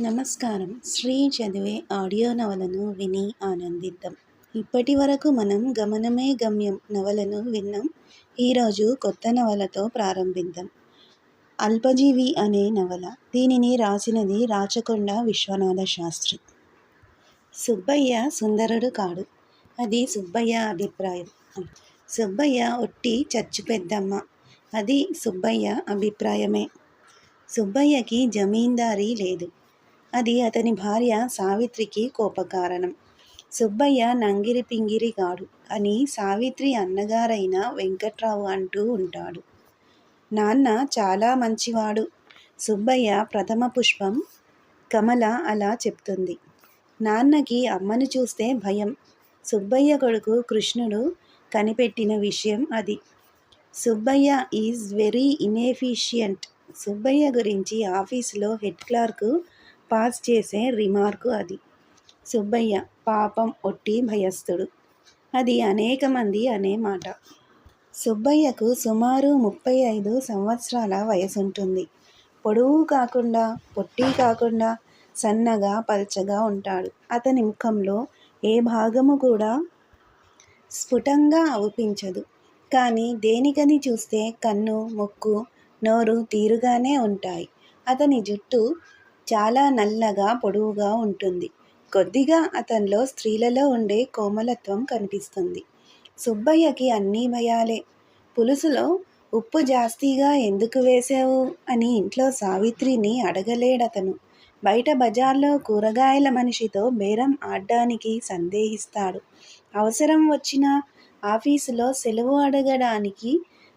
నమస్కారం. శ్రీ చదివే ఆడియో నవలను విని ఆనందిద్దాం. ఇప్పటి వరకు మనం గమనమే గమ్యం నవలను విన్నాం. ఈరోజు కొత్త నవలతో ప్రారంభిద్దాం. అల్పజీవి అనే నవల. దీనిని రాసినది రాచకొండ విశ్వనాథ శాస్త్రి. సుబ్బయ్య సుందరుడు కాడు. అది సుబ్బయ్య అభిప్రాయం. సుబ్బయ్య ఒట్టి చచ్చు పెద్దమ్మ. అది సుబ్బయ్య అభిప్రాయమే. సుబ్బయ్యకి జమీందారీ లేదు. అది అతని భార్య సావిత్రికి కోపకారణం. సుబ్బయ్య నంగిరి పింగిరి గాడు అని సావిత్రి అన్నగారైన వెంకట్రావు అంటూ ఉంటాడు. నాన్న చాలా మంచివాడు. సుబ్బయ్య ప్రథమ పుష్పం కమల అలా చెప్తుంది. నాన్నకి అమ్మను చూస్తే భయం. సుబ్బయ్య కొడుకు కృష్ణుడు కనిపెట్టిన విషయం అది. Subbaiah is very inefficient. Subbaiah గురించి ఆఫీసులో హెడ్ క్లార్కు పాస్ చేసే రిమార్కు అది. సుబ్బయ్య పాపం ఒట్టి భయస్థుడు. అది అనేక మంది అనే మాట. సుబ్బయ్యకు సుమారు ముప్పై ఐదు సంవత్సరాల వయసుంటుంది. పొడవు కాకుండా పొట్టి కాకుండా సన్నగా పల్చగా ఉంటాడు. అతని ముఖంలో ఏ భాగము కూడా స్ఫుటంగా అవుపించదు. కానీ దేనికని చూస్తే కన్ను ముక్కు నోరు తీరుగానే ఉంటాయి. అతని జుట్టు చాలా నల్లగా పొడవుగా ఉంటుంది. కొద్దిగా అతనిలో స్త్రీలలో ఉండే కోమలత్వం కనిపిస్తుంది. సుబ్బయ్యకి అన్నీ భయాలే పులుసులో ఉప్పు జాస్తిగా ఎందుకు వేసావు అని ఇంట్లో సావిత్రిని అడగలేడతను. బయట బజార్లో కూరగాయల మనిషితో బేరం ఆడడానికి సందేహిస్తాడు. అవసరం వచ్చిన ఆఫీసులో సెలవు అడగడానికి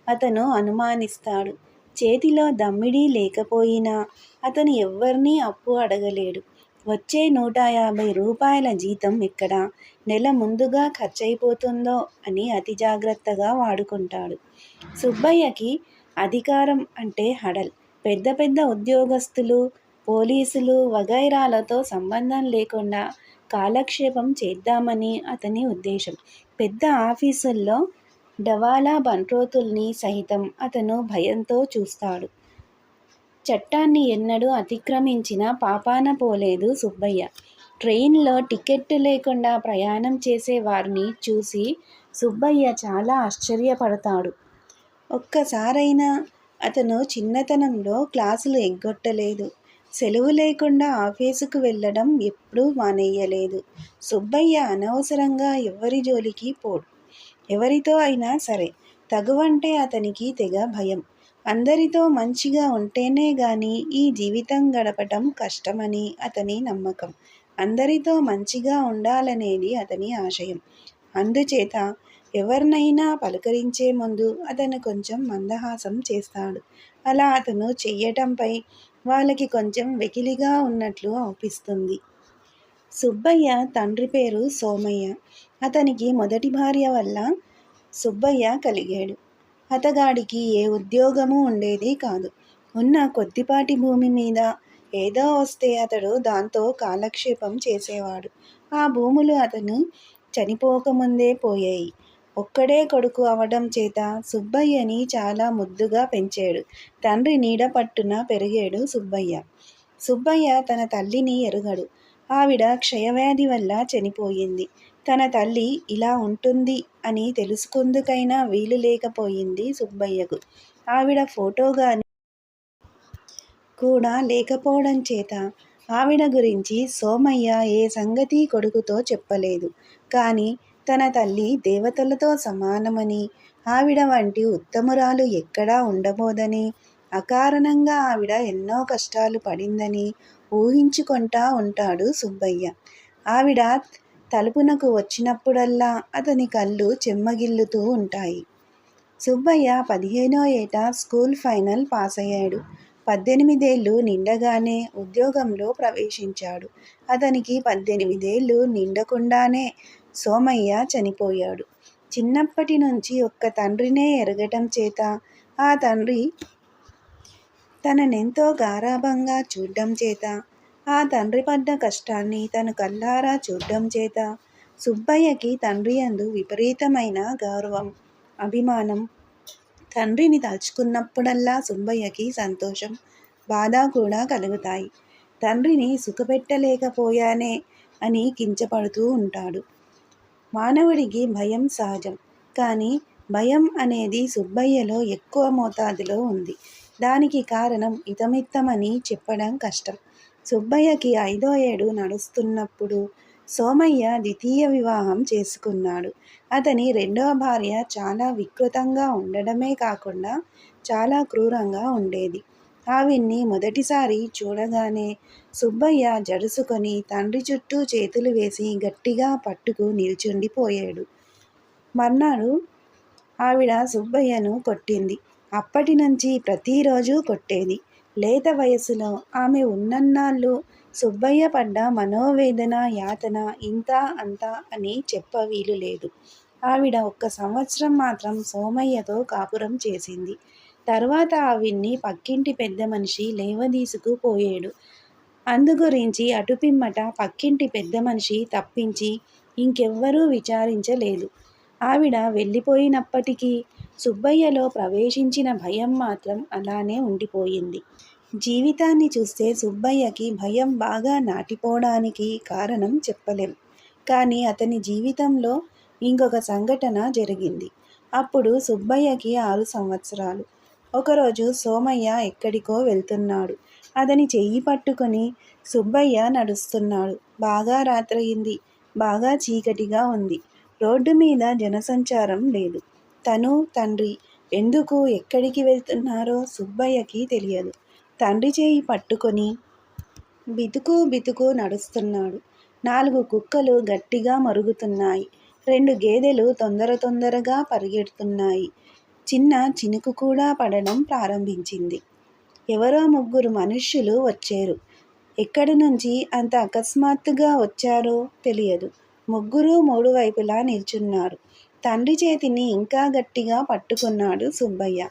అతను అనుమానిస్తాడు. చేతిలో దమ్మిడీ లేకపోయినా అతను ఎవ్వరినీ అప్పు అడగలేడు. వచ్చే నూట యాభై రూపాయల జీతం ఎక్కడ? నెల ముందుగా ఖర్చయిపోతుందో అని అతి జాగ్రత్తగా వాడుకుంటాడు. సుబ్బయ్యకి అధికారం అంటే హడల్. పెద్ద పెద్ద ఉద్యోగస్తులు పోలీసులు వగైరాలతో సంబంధం లేకుండా కాలక్షేపం చేద్దామని అతని ఉద్దేశం. పెద్ద ఆఫీసుల్లో డవాలా బంట్రోతుల్ని సహితం అతను భయంతో చూస్తాడు. చట్టాన్ని ఎన్నడూ అతిక్రమించిన పాపాన పోలేదు సుబ్బయ్య. ట్రైన్లో టికెట్ లేకుండా ప్రయాణం చేసే వారిని చూసి సుబ్బయ్య చాలా ఆశ్చర్యపడతాడు. ఒక్కసారైనా అతను చిన్నతనంలో క్లాసులు ఎగ్గొట్టలేదు. సెలవు లేకుండా ఆఫీసుకు వెళ్ళడం ఎప్పుడూ మానేయలేదు. సుబ్బయ్య అనవసరంగా ఎవరి జోలికి పోడు ఎవరితో అయినా సరే తగువంటే అతనికి తెగ భయం. అందరితో మంచిగా ఉంటేనే గాని ఈ జీవితం గడపటం కష్టమని అతని నమ్మకం. అందరితో మంచిగా ఉండాలనేది అతని ఆశయం. అందుచేత ఎవరినైనా పలకరించే ముందు అతను కొంచెం మందహాసం చేస్తాడు. అలా అతను చెయ్యటంపై వాళ్ళకి కొంచెం వెకిలిగా ఉన్నట్లు అనిపిస్తుంది. సుబ్బయ్య తండ్రి పేరు సోమయ్య. అతనికి మొదటి భార్య వల్ల సుబ్బయ్య కలిగాడు. అతగాడికి ఏ ఉద్యోగము ఉండేది కాదు. ఉన్న కొద్దిపాటి భూమి మీద ఏదో వస్తే అతడు దాంతో కాలక్షేపం చేసేవాడు. ఆ భూములు అతను చనిపోకముందే పోయాయి. ఒక్కడే కొడుకు అవడం చేత సుబ్బయ్యని చాలా ముద్దుగా పెంచాడు. తండ్రి నీడ పట్టున పెరిగాడు సుబ్బయ్య. సుబ్బయ్య తన తల్లిని ఎరుగడు. ఆవిడ క్షయవ్యాధి వల్ల చనిపోయింది. తన తల్లి ఇలా ఉంటుంది. అని తెలుసుకుందుకైనా వీలు లేకపోయింది సుబ్బయ్యకు. ఆవిడ ఫోటో కానీ కూడా లేకపోవడం చేత ఆవిడ గురించి సోమయ్య ఏ సంగతి కొడుకుతో చెప్పలేదు. కానీ తన తల్లి దేవతలతో సమానమని ఆవిడ వంటి ఉత్తమురాలు ఎక్కడా ఉండబోదని అకారణంగా ఆవిడ ఎన్నో కష్టాలు పడిందని ఊహించుకుంటా ఉంటాడు సుబ్బయ్య. ఆవిడ తలుపునకు వచ్చినప్పుడల్లా అతని కళ్ళు చెమ్మగిల్లుతూ ఉంటాయి. సుబ్బయ్య పదిహేనో ఏట స్కూల్ ఫైనల్ పాస్ అయ్యాడు పద్దెనిమిదేళ్ళు నిండగానే ఉద్యోగంలో ప్రవేశించాడు. అతనికి పద్దెనిమిదేళ్ళు నిండకుండానే సోమయ్య చనిపోయాడు. చిన్నప్పటి నుంచి ఒక్క తండ్రినే ఎరగటం చేత ఆ తండ్రి తననెంతో గారాభంగా చూడడం చేత ఆ తండ్రి పడ్డ కష్టాన్ని తను కళ్ళారా చూడ్డం చేత సుబ్బయ్యకి తండ్రి యందు విపరీతమైన గౌరవం అభిమానం. తండ్రిని తలుచుకున్నప్పుడల్లా సుబ్బయ్యకి సంతోషం బాధ కూడా కలుగుతాయి. తండ్రిని సుఖపెట్టలేకపోయానే అని కించపడుతూ ఉంటాడు. మానవుడికి భయం సహజం కానీ భయం అనేది సుబ్బయ్యలో ఎక్కువ మోతాదులో ఉంది. దానికి కారణం ఇతమిత్తమని చెప్పడం కష్టం. సుబ్బయ్యకి ఐదో ఏడు నడుస్తున్నప్పుడు సోమయ్య ద్వితీయ వివాహం చేసుకున్నాడు. అతని రెండవ భార్య చాలా వికృతంగా ఉండడమే కాకుండా చాలా క్రూరంగా ఉండేది. ఆవిడ్ని మొదటిసారి చూడగానే సుబ్బయ్య జడుసుకొని తండ్రి చుట్టూ చేతులు వేసి గట్టిగా పట్టుకు నిల్చుండిపోయాడు. మర్నాడు ఆవిడ సుబ్బయ్యను కొట్టింది. అప్పటి నుంచి ప్రతిరోజు కొట్టేది. లేత వయసులో ఆమె ఉన్నన్నాళ్ళు సుబ్బయ్య పడ్డ మనోవేదన యాతన ఇంత అంత అని చెప్ప వీలు లేదు. ఆవిడ ఒక్క సంవత్సరం మాత్రం సోమయ్యతో కాపురం చేసింది. తర్వాత ఆవిడ్ని పక్కింటి పెద్ద మనిషి లేవదీసుకుపోయాడు అందుగురించి అటుపిమ్మట పక్కింటి పెద్ద మనిషి తప్పించి ఇంకెవ్వరూ విచారించలేదు. ఆవిడ వెళ్ళిపోయినప్పటికీ సుబ్బయ్యలో ప్రవేశించిన భయం మాత్రం అలానే ఉండిపోయింది. జీవితాన్ని చూస్తే సుబ్బయ్యకి భయం బాగా నాటిపోవడానికి కారణం చెప్పలేం. కానీ అతని జీవితంలో ఇంకొక సంఘటన జరిగింది. అప్పుడు సుబ్బయ్యకి ఆరు సంవత్సరాలు. ఒకరోజు సోమయ్య ఎక్కడికో వెళ్తున్నాడు. అతని చెయ్యి పట్టుకొని సుబ్బయ్య నడుస్తున్నాడు. బాగా రాత్రయింది. బాగా చీకటిగా ఉంది. రోడ్డు మీద జనసంచారం లేదు. తను తండ్రి. ఎందుకు ఎక్కడికి వెళ్తున్నారో సుబ్బయ్యకి తెలియదు. తండ్రి చేయి పట్టుకొని బితుకు బితుకు నడుస్తున్నాడు. నాలుగు కుక్కలు గట్టిగా మరుగుతున్నాయి. రెండు గేదెలు తొందర తొందరగా పరిగెడుతున్నాయి. చిన్న చినుకు కూడా పడడం ప్రారంభించింది. ఎవరో ముగ్గురు మనుష్యులు వచ్చారు. ఎక్కడి నుంచి అంత అకస్మాత్తుగా వచ్చారో తెలియదు. ముగ్గురు మూడు వైపులా నిల్చున్నారు. తండ్రి చేతిని ఇంకా గట్టిగా పట్టుకున్నాడు సుబ్బయ్య.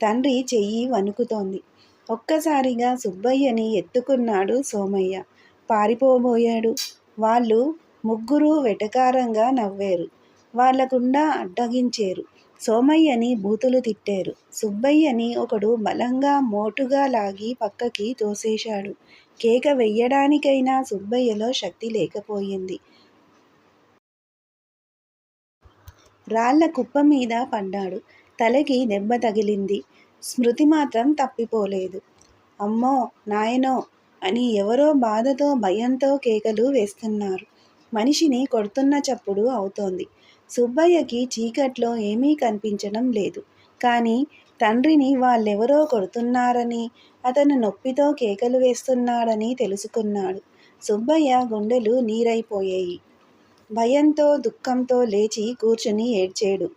తండ్రి చెయ్యి వణుకుతోంది. ఒక్కసారిగా సుబ్బయ్యని ఎత్తుకున్నాడు సోమయ్య. పారిపోబోయాడు. వాళ్ళు ముగ్గురు వెటకారంగా నవ్వారు. వాళ్ళకుండా అడ్డగించారు. సోమయ్యని బూతులు తిట్టారు. సుబ్బయ్యని ఒకడు బలంగా మోటుగా లాగి పక్కకి తోసేశాడు. కేక వెయ్యడానికైనా సుబ్బయ్యలో శక్తి లేకపోయింది. రాళ్ళ కుప్ప మీద పడ్డాడు. తలకి దెబ్బ తగిలింది. స్మృతి మాత్రం తప్పిపోలేదు. అమ్మో నాయనో అని ఎవరో బాధతో భయంతో కేకలు వేస్తున్నారు. మనిషిని కొడుతున్న చప్పుడు అవుతోంది. సుబ్బయ్యకి చీకట్లో ఏమీ కనిపించడం లేదు. కానీ తండ్రిని వాళ్ళెవరో కొడుతున్నారని అతను నొప్పితో కేకలు వేస్తున్నాడని తెలుసుకున్నాడు. సుబ్బయ్య గుండెలు నీరైపోయాయి. భయంతో దుఃఖంతో లేచి కూర్చుని ఏడ్చాడు.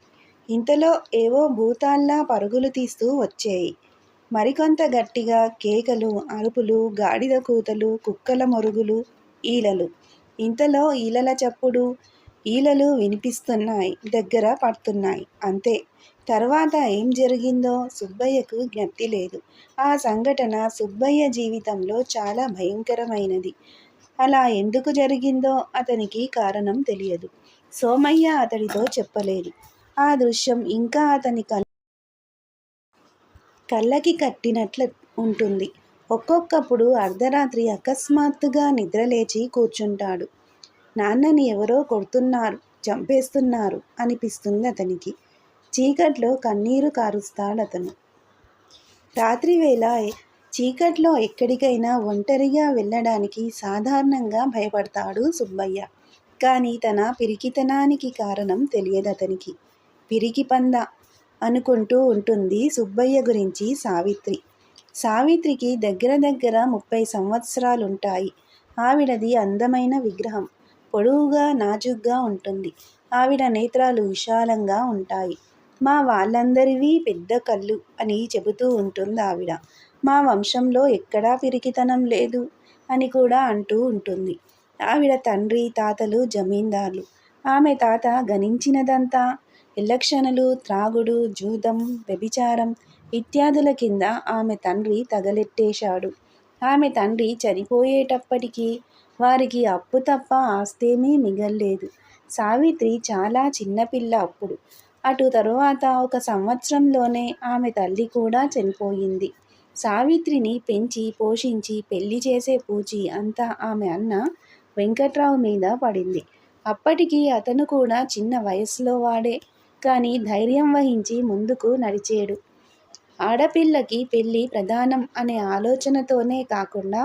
ఇంతలో ఏవో భూతాల్లా పరుగులు తీస్తూ వచ్చాయి. మరికొంత గట్టిగా కేకలు అరుపులు గాడిద కూతలు కుక్కల మొరుగులు ఈలలు. ఇంతలో ఈలల చప్పుడు ఈలలు వినిపిస్తున్నాయి దగ్గర పడుతున్నాయి. అంతే. తర్వాత ఏం జరిగిందో సుబ్బయ్యకు జ్ఞప్తి లేదు. ఆ సంఘటన సుబ్బయ్య జీవితంలో చాలా భయంకరమైనది. అలా ఎందుకు జరిగిందో అతనికి కారణం తెలియదు. సోమయ్య అతడితో చెప్పలేదు. ఆ దృశ్యం ఇంకా అతని కళ్ళ కళ్ళకి కట్టినట్లు ఉంటుంది. ఒక్కొక్కప్పుడు అర్ధరాత్రి అకస్మాత్తుగా నిద్రలేచి కూర్చుంటాడు. నాన్నని ఎవరో కొడుతున్నారు చంపేస్తున్నారు అనిపిస్తుంది అతనికి. చీకట్లో కన్నీరు కారుస్తాడు అతను. రాత్రివేళ చీకట్లో ఎక్కడికైనా ఒంటరిగా వెళ్ళడానికి సాధారణంగా భయపడతాడు సుబ్బయ్య. కానీ తన పిరికితనానికి కారణం తెలియదు అతనికి పిరికి పంద అనుకుంటూ ఉంటుంది సుబ్బయ్య గురించి సావిత్రి. సావిత్రికి దగ్గర దగ్గర ముప్పై సంవత్సరాలుంటాయి. ఆవిడది అందమైన విగ్రహం. పొడవుగా నాజుగ్గా ఉంటుంది. ఆవిడ నేత్రాలు విశాలంగా ఉంటాయి. మా వాళ్ళందరివి పెద్ద కళ్ళు అని చెబుతూ ఉంటుంది ఆవిడ మా వంశంలో ఎక్కడా పిరికితనం లేదు అని కూడా అంటూ ఉంటుంది. ఆవిడ తండ్రి తాతలు జమీందార్లు. ఆమె తాత గణించినదంతా ఇలక్షణలు త్రాగుడు జూదం వ్యభిచారం ఇత్యాదుల కింద ఆమె తండ్రి తగలెట్టేశాడు. ఆమె తండ్రి చనిపోయేటప్పటికీ వారికి అప్పు తప్ప ఆస్తేమీ మిగల్లేదు. సావిత్రి చాలా చిన్నపిల్ల అప్పుడు. అటు తరువాత ఒక సంవత్సరంలోనే ఆమె తల్లి కూడా చనిపోయింది. సావిత్రిని పెంచి పోషించి పెళ్ళి చేసే పూచి అంతా ఆమె అన్న వెంకట్రావు మీద పడింది. అప్పటికి అతను కూడా చిన్న వయసులో వాడే కానీ ధైర్యం వహించి ముందుకు నడిచేడు. ఆడపిల్లకి పెళ్ళి ప్రధానం అనే ఆలోచనతోనే కాకుండా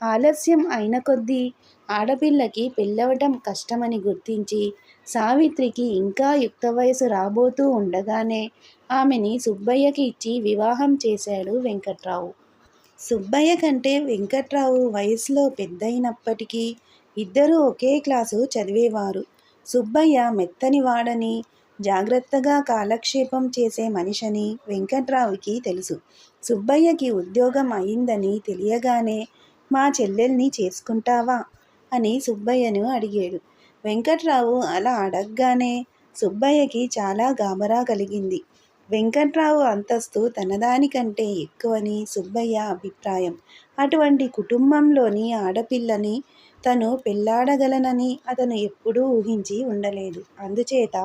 ఆలస్యం అయిన కొద్దీ ఆడపిల్లకి పెళ్ళవటం కష్టమని గుర్తించి సావిత్రికి ఇంకా యుక్త వయసు రాబోతూ ఉండగానే ఆమెని సుబ్బయ్యకి ఇచ్చి వివాహం చేశాడు వెంకట్రావు. సుబ్బయ్య కంటే వెంకట్రావు వయసులో పెద్దయినప్పటికీ ఇద్దరూ ఒకే క్లాసు చదివేవారు. సుబ్బయ్య మెత్తని వాడని జాగ్రత్తగా కాలక్షేపం చేసే మనిషని వెంకట్రావుకి తెలుసు. సుబ్బయ్యకి ఉద్యోగం అయిందని తెలియగానే మా చెల్లెల్ని చేసుకుంటావా? అని సుబ్బయ్యను అడిగాడు. వెంకట్రావు అలా అడగగానే సుబ్బయ్యకి చాలా గాబరా కలిగింది. వెంకట్రావు అంతస్తు తనదానికంటే ఎక్కువని సుబ్బయ్య అభిప్రాయం. అటువంటి కుటుంబంలోని ఆడపిల్లని తను పెళ్ళాడగలనని అతను ఎప్పుడూ ఊహించి ఉండలేదు. అందుచేత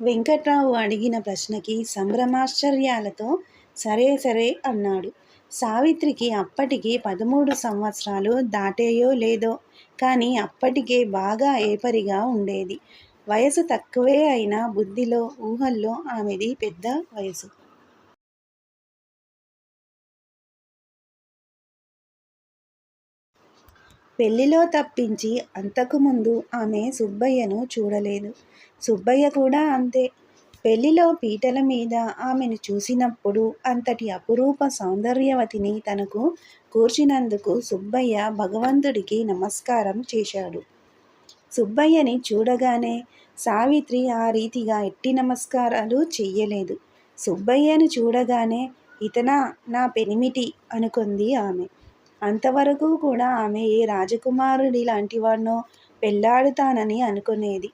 వెంకట్రావు అడిగిన ప్రశ్నకి సంభ్రమాశ్చర్యాలతో సరే సరే అన్నాడు. సావిత్రికి అప్పటికి పదమూడు సంవత్సరాలు దాటేయో లేదో కానీ అప్పటికే బాగా ఏపరిగా ఉండేది. వయసు తక్కువే అయినా బుద్ధిలో ఊహల్లో ఆమెది పెద్ద వయసు. పెళ్ళిలో తప్పించి అంతకుముందు ఆమె సుబ్బయ్యను చూడలేదు. సుబ్బయ్య కూడా అంతే. పెళ్ళిలో పీటల మీద ఆమెను చూసినప్పుడు అంతటి అపురూప సౌందర్యవతిని తనకు కూర్చినందుకు సుబ్బయ్య భగవంతుడికి నమస్కారం చేశాడు. సుబ్బయ్యని చూడగానే సావిత్రి ఆ రీతిగా ఎట్టి నమస్కారాలు చెయ్యలేదు. సుబ్బయ్యను చూడగానే ఇతనా నా పెనిమిటి అనుకుంది ఆమె. అంతవరకు కూడా ఆమె ఏ రాజకుమారుడి లాంటివాణ్ణో పెళ్ళాడుతానని అనుకునేది.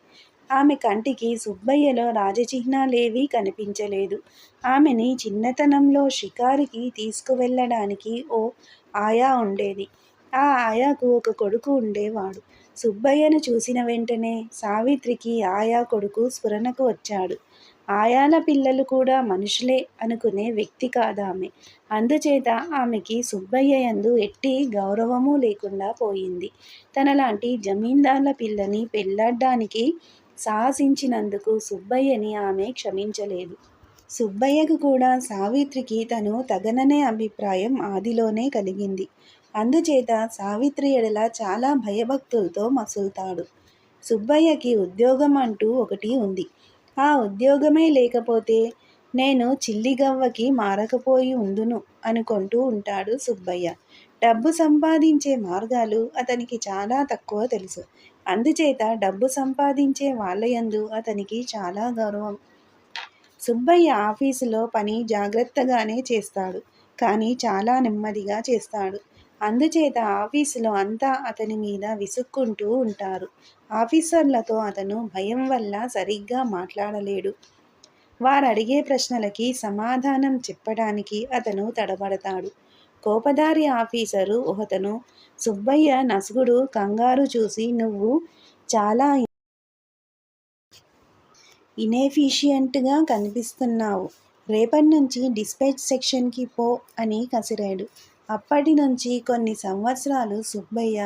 ఆమె కంటికి సుబ్బయ్యలో రాజచిహ్నాలేవీ కనిపించలేదు. ఆమెని చిన్నతనంలో షికారికి తీసుకువెళ్ళడానికి ఓ ఆయా ఉండేది. ఆ ఆయాకు ఒక కొడుకు ఉండేవాడు. సుబ్బయ్యను చూసిన వెంటనే సావిత్రికి ఆయా కొడుకు స్ఫురణకు వచ్చాడు. ఆయాల పిల్లలు కూడా మనుషులే అనుకునే వ్యక్తి కాదామె. అందుచేత ఆమెకి సుబ్బయ్య యందు ఎట్టి గౌరవము లేకుండా పోయింది. తనలాంటి జమీందార్ల పిల్లని పెళ్ళాడ్డానికి సాహసించినందుకు సుబ్బయ్యని ఆమె క్షమించలేదు. సుబ్బయ్యకు కూడా సావిత్రికి తను తగననే అభిప్రాయం ఆదిలోనే కలిగింది. అందుచేత సావిత్రి ఎడల చాలా భయభక్తులతో మసులుతాడు. సుబ్బయ్యకి ఉద్యోగం అంటూ ఒకటి ఉంది. ఆ ఉద్యోగమే లేకపోతే నేను చిల్లిగవ్వకి మారకపోయి ఉందును అనుకుంటూ ఉంటాడు సుబ్బయ్య. డబ్బు సంపాదించే మార్గాలు అతనికి చాలా తక్కువ తెలుసు. అందుచేత డబ్బు సంపాదించే వాళ్ళయందు అతనికి చాలా గౌరవం. సుబ్బయ్య ఆఫీసులో పని జాగ్రత్తగానే చేస్తాడు కానీ చాలా నెమ్మదిగా చేస్తాడు. అందుచేత ఆఫీసులో అంతా అతని మీద విసుక్కుంటూ ఉంటారు. ఆఫీసర్లతో అతను భయం వల్ల సరిగ్గా మాట్లాడలేడు. వారు అడిగే ప్రశ్నలకి సమాధానం చెప్పడానికి అతను తడబడతాడు. కోపదారి ఆఫీసరు ఒకతను సుబ్బయ్య నసుగుడు కంగారు చూసి నువ్వు చాలా ఇనెఫిషియంట్గా కనిపిస్తున్నావు. రేపటి నుంచి డిస్పాచ్ సెక్షన్కి పో అని కసిరాడు. అప్పటి నుంచి కొన్ని సంవత్సరాలు సుబ్బయ్య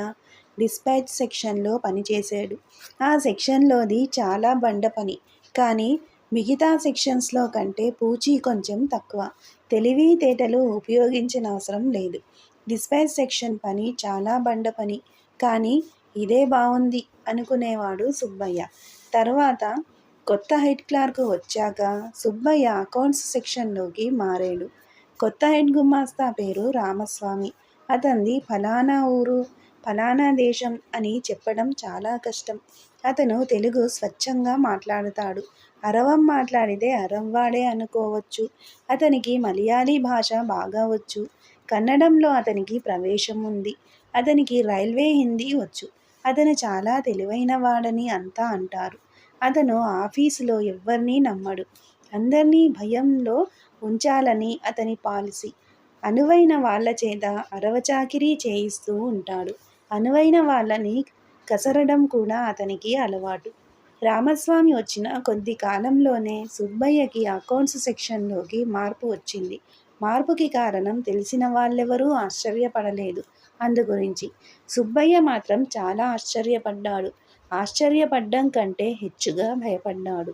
డిస్పాచ్ సెక్షన్లో పనిచేశాడు. ఆ సెక్షన్లోది చాలా బండ పని కానీ మిగతా సెక్షన్స్లో కంటే పూచీ కొంచెం తక్కువ. తెలివితేటలు ఉపయోగించిన అవసరం లేదు. డిస్పాచ్ సెక్షన్ పని చాలా బండ పని. కానీ ఇదే బాగుంది అనుకునేవాడు సుబ్బయ్య. తర్వాత కొత్త హెడ్ క్లార్క్ వచ్చాక సుబ్బయ్య అకౌంట్స్ సెక్షన్లోకి మారాడు. కొత్త హెడ్ గుమాస్తా పేరు రామస్వామి. అతనిది ఫలానా ఊరు ఫలానా దేశం అని చెప్పడం చాలా కష్టం. అతను తెలుగు స్వచ్ఛంగా మాట్లాడతాడు. అరవం మాట్లాడితే అరవ్వాడే అనుకోవచ్చు. అతనికి మలయాళీ భాష బాగా వచ్చు. కన్నడంలో అతనికి ప్రవేశం ఉంది. అతనికి రైల్వే హిందీ వచ్చు. అతను చాలా తెలివైన వాడని అంతా అంటారు. అతను ఆఫీసులో ఎవ్వరినీ నమ్మడు. అందరినీ భయంలో ఉంచాలని అతని పాలసీ. అనువైన వాళ్ళ చేత అరవచాకిరీ చేయిస్తూ ఉంటాడు. అనువైన వాళ్ళని కసరడం కూడా అతనికి అలవాటు. రామస్వామి వచ్చిన కొద్ది కాలంలోనే సుబ్బయ్యకి అకౌంట్స్ సెక్షన్లోకి మార్పు వచ్చింది. మార్పుకి కారణం తెలిసిన వాళ్ళెవరూ ఆశ్చర్యపడలేదు. అందుగురించి సుబ్బయ్య మాత్రం చాలా ఆశ్చర్యపడ్డాడు. ఆశ్చర్యపడ్డం కంటే హెచ్చుగా భయపడ్డాడు.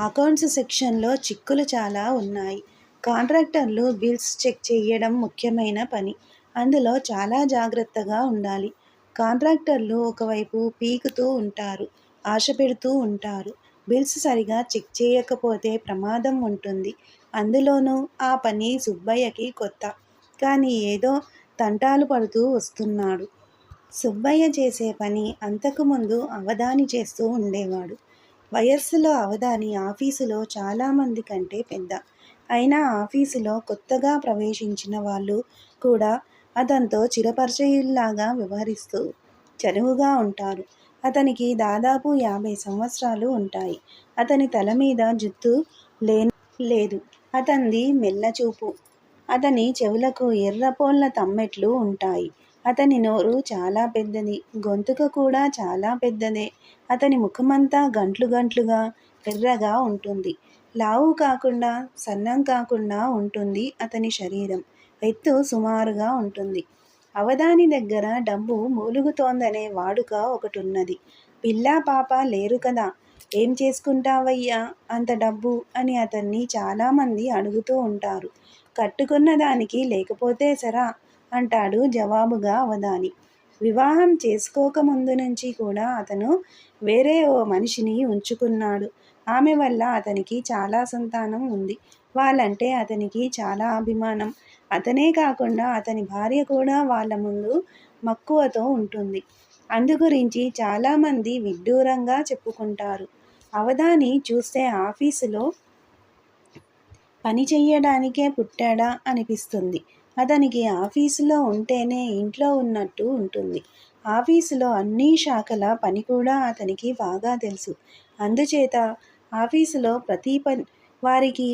అకౌంట్స్ సెక్షన్లో చిక్కులు చాలా ఉన్నాయి. కాంట్రాక్టర్లు బిల్స్ చెక్ చేయడం ముఖ్యమైన పని. అందులో చాలా జాగ్రత్తగా ఉండాలి. కాంట్రాక్టర్లు ఒకవైపు పీకుతూ ఉంటారు. ఆశ పెడుతూ ఉంటారు. బిల్స్ సరిగా చెక్ చేయకపోతే ప్రమాదం ఉంటుంది. అందులోనూ ఆ పని సుబ్బయ్యకి కొత్త. కానీ ఏదో తంటాలు పడుతూ వస్తున్నాడు. సుబ్బయ్య చేసే పని అంతకుముందు అవధాని చేస్తూ ఉండేవాడు. వయస్సులో అవధాని ఆఫీసులో చాలామంది కంటే పెద్ద. అయినా ఆఫీసులో కొత్తగా ప్రవేశించిన వాళ్ళు కూడా అతనితో చిరపరిచయుల్లాగా వ్యవహరిస్తూ చనువుగా ఉంటారు. అతనికి దాదాపు యాభై సంవత్సరాలు ఉంటాయి. అతని తల మీద జుత్తు లే లేదు. అతనిది మెల్లచూపు. అతని చెవులకు ఎర్రపోళ్ళ తమ్మెట్లు ఉంటాయి. అతని నోరు చాలా పెద్దది. గొంతుక కూడా చాలా పెద్దదే. అతని ముఖమంతా గంట్లు గంట్లుగా ఎర్రగా ఉంటుంది. లావు కాకుండా సన్నం కాకుండా ఉంటుంది అతని శరీరం. ఎత్తు సుమారుగా ఉంటుంది. అవధాని దగ్గర డబ్బు మూలుగుతోందనే వాడుక ఒకటి ఉన్నది పిల్లా పాప లేరు కదా ఏం చేసుకుంటావయ్యా అంత డబ్బు అని అతన్ని చాలామంది అడుగుతూ ఉంటారు. కట్టుకున్న దానికి లేకపోతే సరా అంటాడు జవాబుగా అవధాని. వివాహం చేసుకోక ముందు నుంచి కూడా అతను వేరే ఓ మనిషిని ఉంచుకున్నాడు. ఆమె వల్ల అతనికి చాలా సంతానం ఉంది. వాళ్ళంటే అతనికి చాలా అభిమానం. అతనే కాకుండా అతని భార్య కూడా వాళ్ళ ముందు మక్కువతో ఉంటుంది. అందుగురించి చాలామంది విడ్డూరంగా చెప్పుకుంటారు. అవధాని చూస్తే ఆఫీసులో పని చెయ్యడానికే పుట్టాడా అనిపిస్తుంది. అతనికి ఆఫీసులో ఉంటేనే ఇంట్లో ఉన్నట్టు ఉంటుంది. ఆఫీసులో అన్ని శాఖల పని కూడా అతనికి బాగా తెలుసు. అందుచేత ఆఫీసులో ప్రతి పని వారికి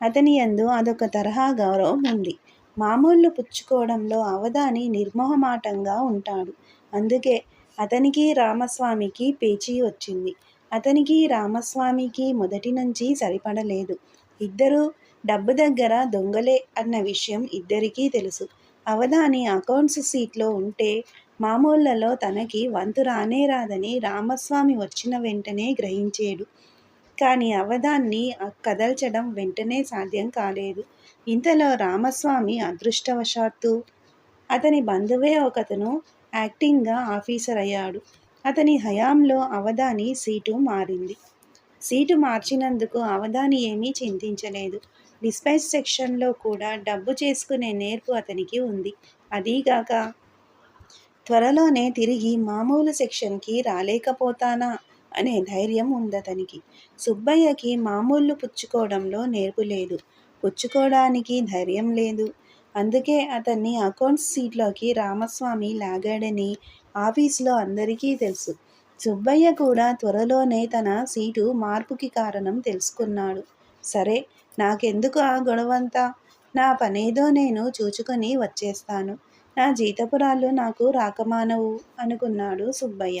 అతని యందు అదొక తరహా గౌరవం ఉంది. మామూళ్ళు పుచ్చుకోవడంలో అవధాని నిర్మోహమాటంగా ఉంటాడు. అందుకే అతనికి రామస్వామికి పేచీ వచ్చింది. అతనికి రామస్వామికి మొదటి నుంచి సరిపడలేదు. ఇద్దరు డబ్బు దగ్గర దొంగలే అన్న విషయం ఇద్దరికీ తెలుసు. అవధాని అకౌంట్స్ సీట్లో ఉంటే మామూళ్ళలో తనకి వంతు రానే రాదని రామస్వామి వచ్చిన వెంటనే గ్రహించేడు. కానీ అవధాన్ని కదల్చడం వెంటనే సాధ్యం కాలేదు. ఇంతలో రామస్వామి అదృష్టవశాత్తు అతని బంధువే ఒకతను యాక్టింగ్గా ఆఫీసర్ అయ్యాడు. అతని హయాంలో అవధాని సీటు మారింది. సీటు మార్చినందుకు అవధాని ఏమీ చింతించలేదు. డిస్పాచ్ సెక్షన్లో కూడా డబ్బు చేసుకునే నేర్పు అతనికి ఉంది. అదీగాక త్వరలోనే తిరిగి మామూలు సెక్షన్కి రాలేకపోతానా? అనే ధైర్యం ఉందతనికి సుబ్బయ్యకి మామూళ్ళు పుచ్చుకోవడంలో నేర్పు లేదు. పుచ్చుకోవడానికి ధైర్యం లేదు. అందుకే అతన్ని అకౌంట్స్ సీట్లోకి రామస్వామి లాగాడని ఆఫీసులో అందరికీ తెలుసు. సుబ్బయ్య కూడా త్వరలోనే తన సీటు మార్పుకి కారణం తెలుసుకున్నాడు. సరే నాకెందుకు ఆ గొడవంతా? నా పనేదో నేను చూచుకొని వచ్చేస్తాను. నా జీతపురాలు నాకు రాకమానవు అనుకున్నాడు సుబ్బయ్య.